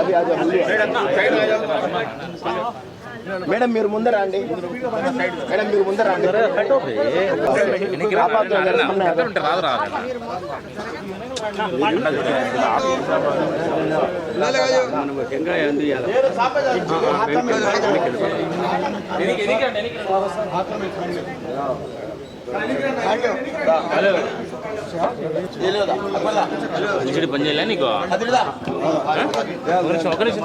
మీరు కలిసి రండి పక్కన సార్ మేడం మీరు ముందర రండి మేడం మీరు ముందర రండి మంచిడి పని చేయలే నీకు ఒక నిమిషం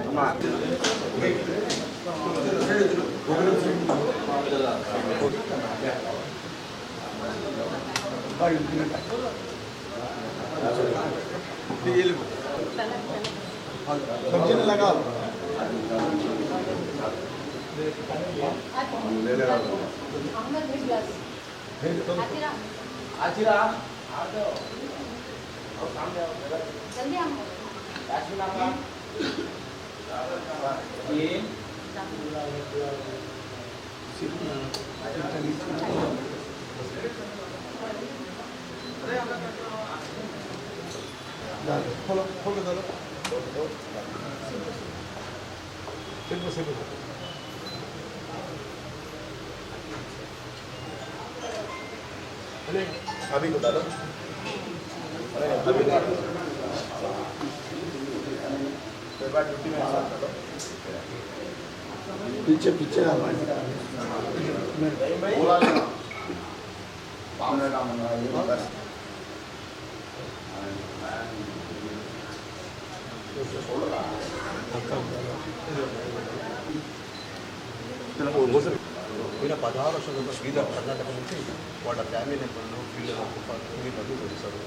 టెంకాయలు ఇచ్చేయండి మా తెచ్చుకుంటాను హలో మీరు పక్కన పెద్ద అజిరా అజో సామ్నే आओ 예. Dale, polo, polo, dale. Siempre, siempre. Vale, amigo, dale. Vale, amigo, dale. పిచ్చే పిచ్చే ఈయన పదహారు లక్షల శ్రీధర్ కర్ణాటక నుంచి వాళ్ళ ఫ్యామిలీ మెంబర్లు వీళ్ళ కుటుంబాలు వీళ్ళందరూ వచ్చారు.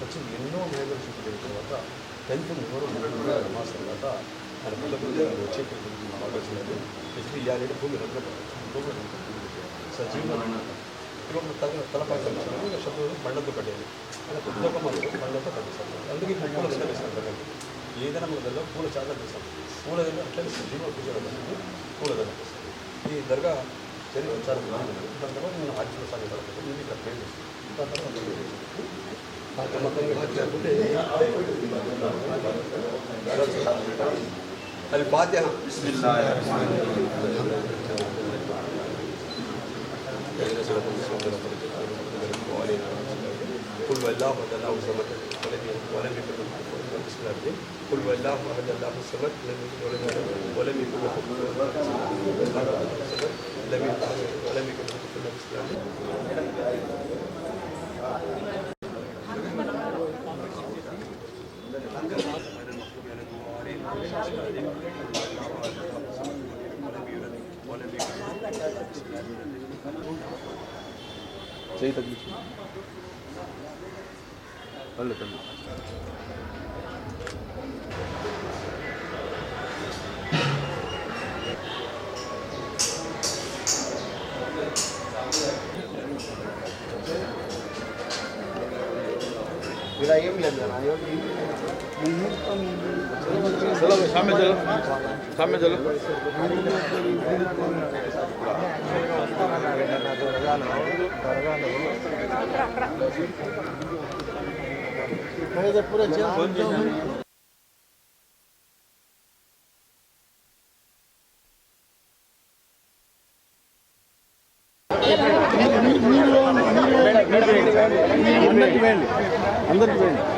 వచ్చి ఎన్నో మేజర్ చూపించిన తర్వాత టెన్త్ ఎవరు నెలలో నమాజ్ తర్వాత ఆయన పిల్లలు వచ్చే ఆలోచన ఎస్పీ యారెడ్డి భూమి రంగ భూమి సజీవన ఇప్పుడు తగిన తలపై కలిసి శత్రువులు బండతో కట్టేది అలా కొద్దిగా మనం బండతో కట్టేస్తాం అందుకే ఇప్పుడు పూల దండ వేస్తాం కదండి ఏదైనా మన దగ్గర పూల చాలా చేస్తాం పూల దండ అట్లనే సజీవ పూజ పూల దండ వేస్తాం ఈ దర్గా చరిత్ర చాలా الفاتحة. بسم الله الرحمن الرحيم قل هو الله احد الله ولم يكن له كفوا احد قل هو الله احد الله ولم يكن له كفوا احد सही तकलीफ़ कर कर लो चलो सामने चलो सामने चलो पूरा चलो అందరికి వేయండి అందరికి వేయండి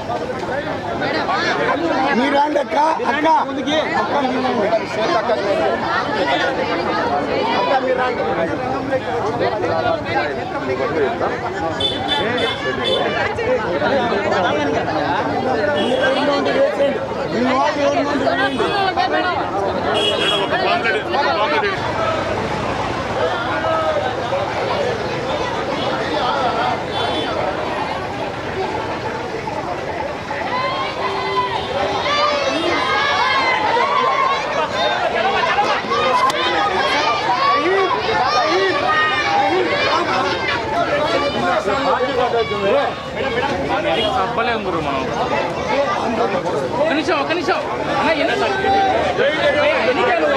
ఇలా ఏం అక్క. అక్క ముహూర్తం అబ్బలే గురు మనం ఒక నిమిషం ఒక నిమిషం అన్న ఎన్ని ఎన్నికలు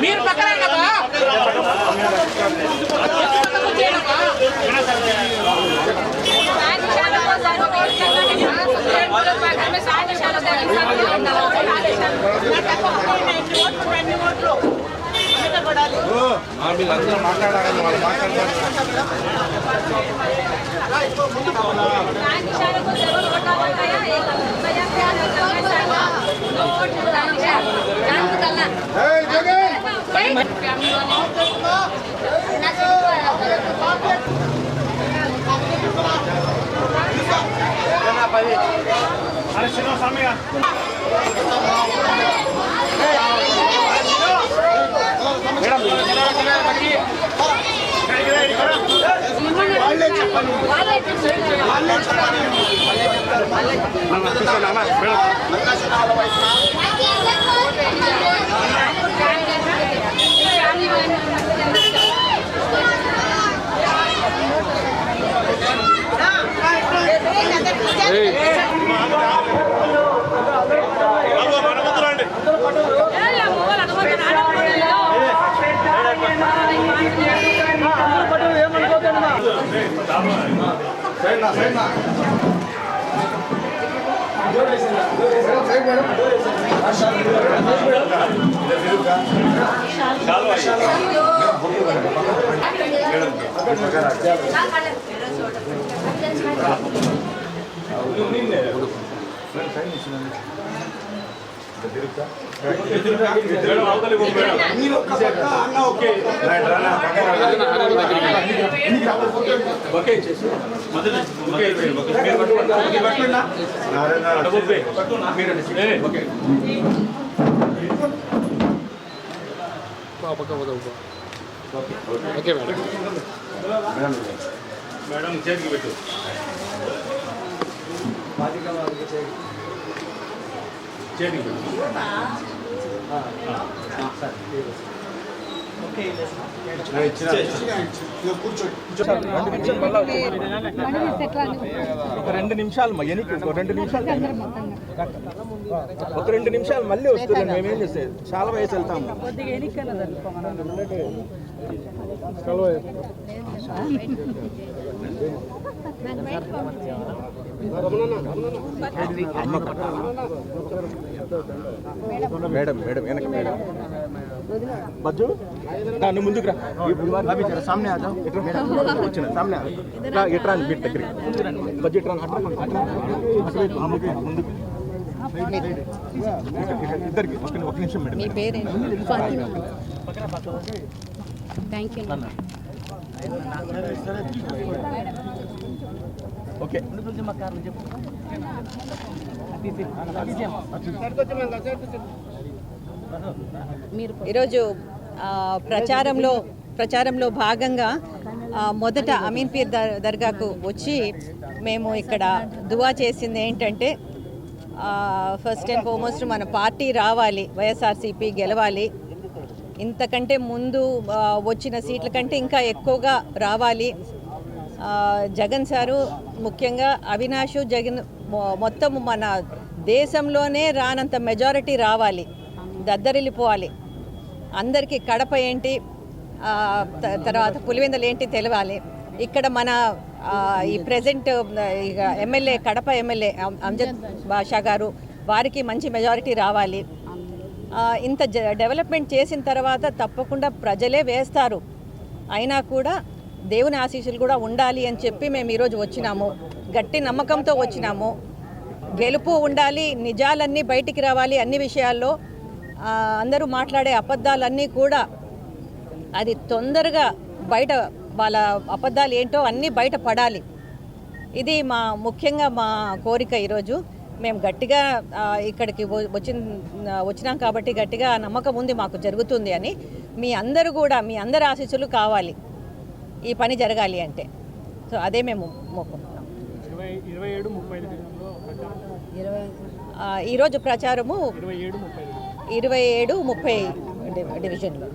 మీరు పక్కన కదా? వీళ్ళందరూ మాట్లాడాలని వాళ్ళు మాట్లాడతారు. আরে শোনো স্বামী ম্যাডাম వాళ్ళే చెప్పాలి వాళ్ళే చెప్పాలి నలభై వైపు ಮೇಡಮ್ మేడం చేతికి పెట్టు చేతికి పెట్టు ఒక రెండు నిమిషాలు మా ఎనికి ఒక రెండు నిమిషాలు. ఒక రెండు నిమిషాలు మళ్ళీ వస్తుంది మేమేం చేసేది చాలా వయసు వెళ్తాము మేడం మేడం వెనక మేడం. బజ్జు? నువ్వు ముందుకు రా. సామ్నే వచ్చిన సామ్నే. రా ఇట్రా మీరు దగ్గరికి. బజ్జు ఇట్రా ముందుకు. ఇద్దరికి ఒక నిమిషం మేడం. మీ పేరేంటి? Thank you okay. ఈరోజు ప్రచారంలో ప్రచారంలో భాగంగా మొదట అమీన్ పీర్ దర్ దర్గాకు వచ్చి మేము ఇక్కడ దువా చేసింది ఏంటంటే ఫస్ట్ అండ్ ఫార్మోస్ట్ మన పార్టీ రావాలి వైఎస్ఆర్సీపీ గెలవాలి. ఇంతకంటే ముందు వచ్చిన సీట్ల కంటే ఇంకా ఎక్కువగా రావాలి. జగన్ సారు ముఖ్యంగా అవినాష్ జగన్ మొత్తం మన దేశంలోనే రానంత మెజారిటీ రావాలి దద్దరిల్లిపోవాలి. అందరికీ కడప ఏంటి త- తర్వాత పులివెందలు ఏంటి తెలవాలి. ఇక్కడ మన ఈ ప్రజెంట్ ఇక ఎమ్మెల్యే కడప ఎమ్మెల్యే అంజద్ బాషా గారు వారికి మంచి మెజారిటీ రావాలి. ఇంత జ- డెవలప్మెంట్ చేసిన తర్వాత తప్పకుండా ప్రజలే వేస్తారు. అయినా కూడా దేవుని ఆశీస్సులు కూడా ఉండాలి అని చెప్పి మేము ఈరోజు వచ్చినాము. గట్టి నమ్మకంతో వచ్చినాము. గెలుపు ఉండాలి నిజాలన్నీ బయటికి రావాలి అన్ని విషయాల్లో అందరూ మాట్లాడే అబద్ధాలన్నీ కూడా అది తొందరగా బయట వాళ్ళ అబద్ధాలు ఏంటో అన్నీ బయట పడాలి. ఇది మా ముఖ్యంగా మా కోరిక ఈరోజు. మేము గట్టిగా ఇక్కడికి వచ్చి వచ్చినాం కాబట్టి గట్టిగా నమ్మకం ఉంది మాకు జరుగుతుంది అని. మీ అందరూ కూడా మీ అందరి ఆశీస్సులు కావాలి. ఈ పని జరగాలి అంటే. సో అదే మేము ఆ, ఈరోజు ప్రచారము ఇరవై ఏడు ముప్పై డివిజన్లో.